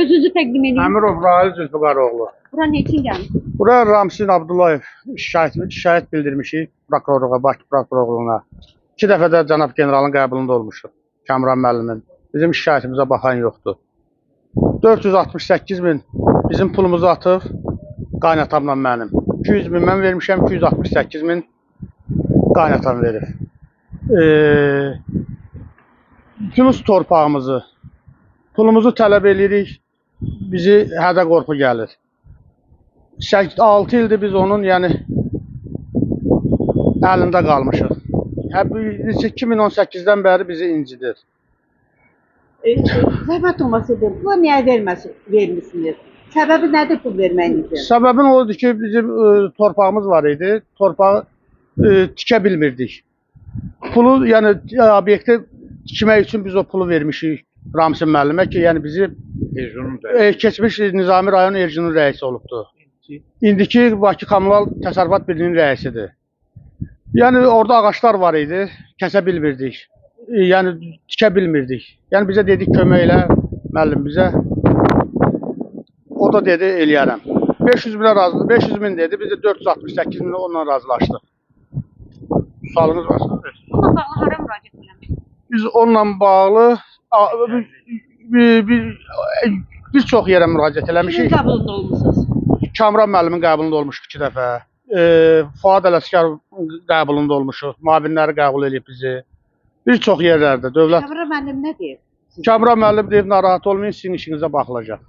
Özünüzü təqdim edin. Əmirov Rahil Zülfüqaroğlu. Bura neçin gəlmisiniz? Bura Ramsin Abdullayev şikayət, şikayət bildirmişik prokurorluğa, Bakı prokurorluğuna. İki dəfə də cənab generalın qəbulunda olmuşuq. Kamran müəllimin. Bizim şikayətimizə baxan yoxdur. 468 min bizim pulumuzu atıb qaynatamla mənim. 200 min mən vermişəm, 268 min qaynatam verib. Ee, Yunus torpağımızı, pulumuzu tələb edirik, bizi hədə qorxu gəlir. 6 ildir biz onun yəni əlində qalmışıq. Hə, bu 2018-dən bəri bizi incidir. E, zəhmət olmasa deyin, pula niyə verməsi, vermisiniz? Səbəbi nədir pul verməyinizin? Səbəbin odur ki, bizim e, torpağımız var idi. Torpağı e, tikə bilmirdik. Pulu, yəni e, obyekti tikmək üçün biz o pulu vermişik Ramsin müəllimə ki, yəni bizi e, keçmiş Nizami rayon Ercinin rəisi olubdu. İndiki Bakı Kommunal Təsərrüfat Birliyinin rəisidir. Yəni orada ağaclar var idi, kəsə bilmirdik. E, Yəni tikə bilmirdik. Yəni bizə dedik kömək elə müəllim bizə. O da dedi eləyərəm. 500 minə razı, 500 min dedi. Biz də 468 minə onunla razılaşdıq. Sualınız varsa. Bununla bağlı hara müraciət eləmisiniz? Biz onunla bağlı bir, bir, bir, bir çox yerə müraciət Kimin eləmişik. qəbulunda olmusunuz? Kamran müəllimin qəbulunda olmuşuq iki dəfə. E, Fuad Ələskər qəbulunda olmuşuq. Müavinləri qəbul edib bizi. Bir çox yerlərdə dövlət Kəmrə müəllim nə deyir? Kamran müəllim deyib narahat olmayın, sizin işinizə baxılacaq.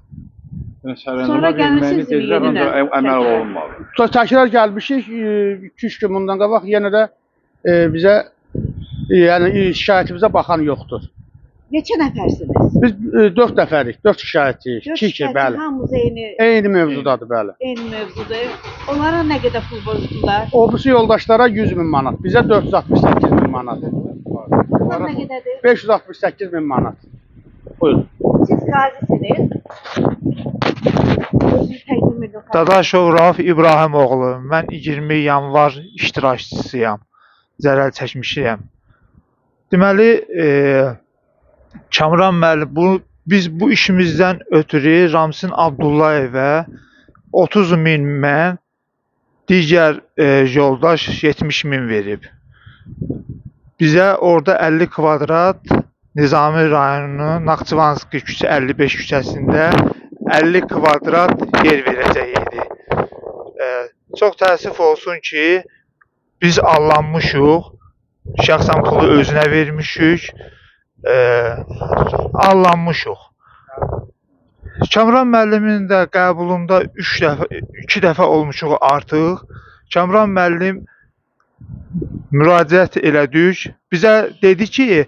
Sonra gəlmisiniz tezdən yerinə. əməl olunmalı. Təkrar gəlmişik 2-3 gün bundan qabaq yenə də e, bizə e, yəni e, şikayətimizə baxan yoxdur. Neçə nəfərsiniz? Biz 4 nəfərik, 4 şikayətçiyik. Dörd 2 2 şikayətçi bəli. Hamımız eyni, Eyni mövzudadır bəli. eyni mövzudur. Onlara nə qədər pul borclular? Obusu yoldaşlara 100 min manat, bizə 468 min manat. Bunlar nə qədərdir? 568 min manat. Buyurun. Siz qazisiniz. Dadaşov Rauf İbrahimoğlu. Mən 20 yanvar iştirakçısıyam. Zərər çəkmişəm. Deməli, e, Kamran müəllim bu biz bu işimizdən ötürü Ramsin Abdullayevə 30 min mən, digər e, yoldaş 70 min verib. Bizə orada 50 kvadrat Nizami rayonu Naxçıvanski küçə 55 küçəsində 50 kvadrat yer verəcək idi. E, çox təəssüf olsun ki, biz allanmışıq. Şəxsən pulu özünə vermişik. E, allanmışıq. Kamran müəllimin də qəbulunda 3 dəfə 2 dəfə olmuşuq artıq. Kamran müəllim müraciət elədik. Bizə dedi ki,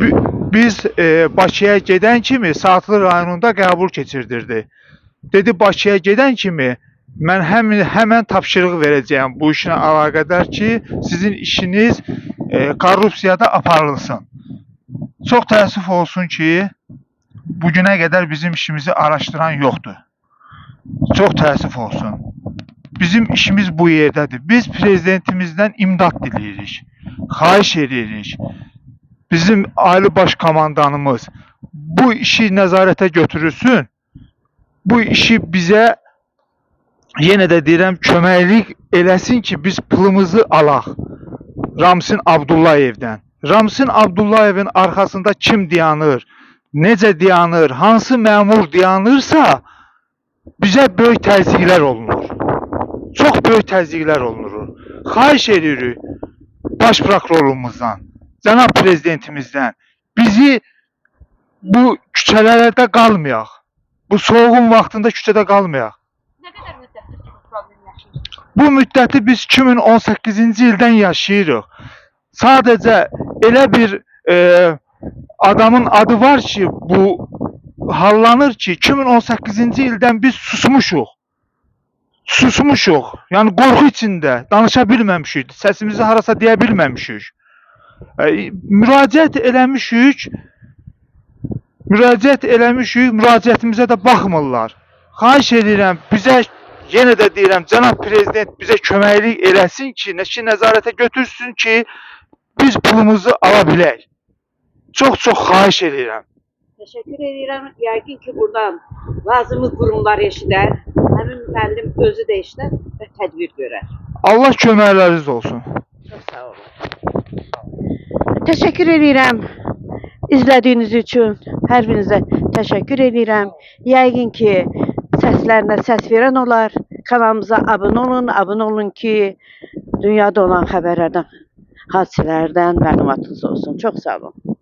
bi- biz e, Bakıya gedən kimi Saatlı rayonunda qəbul keçirdirdi. Dedi Bakıya gedən kimi mən həmin həmən tapşırıq verəcəyəm bu işlə əlaqədar ki, sizin işiniz e, korrupsiyada aparılsın. Çox təəssüf olsun ki, bu günə qədər bizim işimizi araşdıran yoxdur. Çox təəssüf olsun. Bizim işimiz bu yerdədir. Biz prezidentimizdən imdad diləyirik. Xahiş edirik. Bizim ali baş komandanımız bu işi nəzarətə götürülsün. Bu işi bizə yenə də deyirəm köməklik eləsin ki, biz pulumuzu alaq. Ramsin Abdullayevdən. Ramsin Abdullayevin arxasında kim dayanır? Necə dayanır? Hansı məmur dayanırsa bizə böyük təzyiqlər olunur. Çox böyük təzyiqlər olunur. Xahiş edirik baş prokurorumuzdan, cənab prezidentimizdən bizi bu küçələrdə qalmayaq. Bu soğuğun vaxtında küçədə qalmayaq. Nə qədər müddətdir ki, bu problem yaşayırsınız? Bu müddəti biz 2018-ci ildən yaşayırıq. Sadəcə elə bir e, adamın adı var ki, bu hallanır ki, 2018-ci ildən biz susmuşuq. Susmuşuq. Yəni qorxu içində danışa bilməmişik. Səsimizi harasa deyə bilməmişik. E, müraciət eləmişik. Müraciət eləmişik, müraciətimizə də baxmırlar. Xahiş edirəm, bizə yenə də deyirəm, cənab prezident bizə köməklik eləsin ki, nəşi nəzarətə götürsün ki, biz pulumuzu ala bilək. Çox-çox xahiş edirəm. Təşəkkür edirəm. Yəqin ki, buradan lazımi qurumlar eşidər. Həmin müəllim özü də eşidər və tədbir görər. Allah köməkləriniz olsun. Çox sağ olun. Təşəkkür edirəm izlədiyiniz üçün. Hər birinizə təşəkkür edirəm. Yəqin ki, səslərinə səs verən olar. Kanalımıza abunə olun, abunə olun ki, dünyada olan xəbərlərdən, hadisələrdən məlumatınız olsun. Çox sağ olun.